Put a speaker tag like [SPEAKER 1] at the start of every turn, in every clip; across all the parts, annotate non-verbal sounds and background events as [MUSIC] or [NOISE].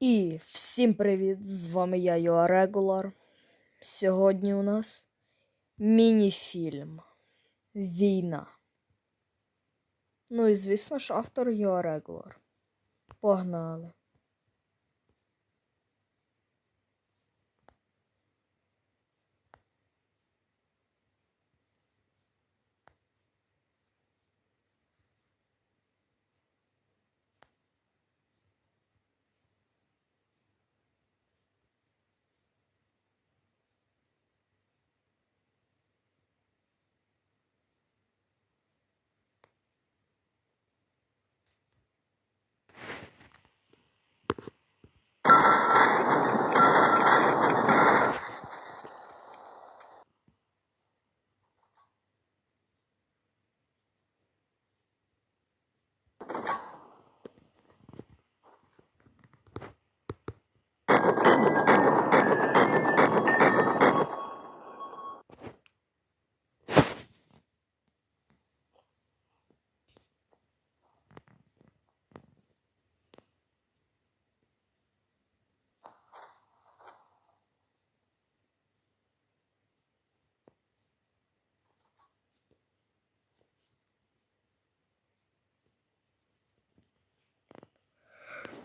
[SPEAKER 1] І всім привіт! З вами я, Йоа Регулар. Сьогодні у нас міні-фільм Війна. Ну і звісно ж, автор Йоа Регулар. Погнали.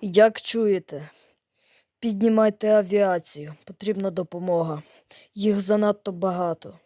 [SPEAKER 1] Як чуєте, піднімайте авіацію. Потрібна допомога. Їх занадто багато.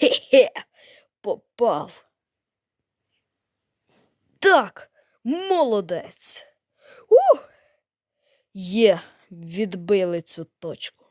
[SPEAKER 1] Хе-хе, [LAUGHS] попав. Так, молодець. Ух! Є, відбили цю точку.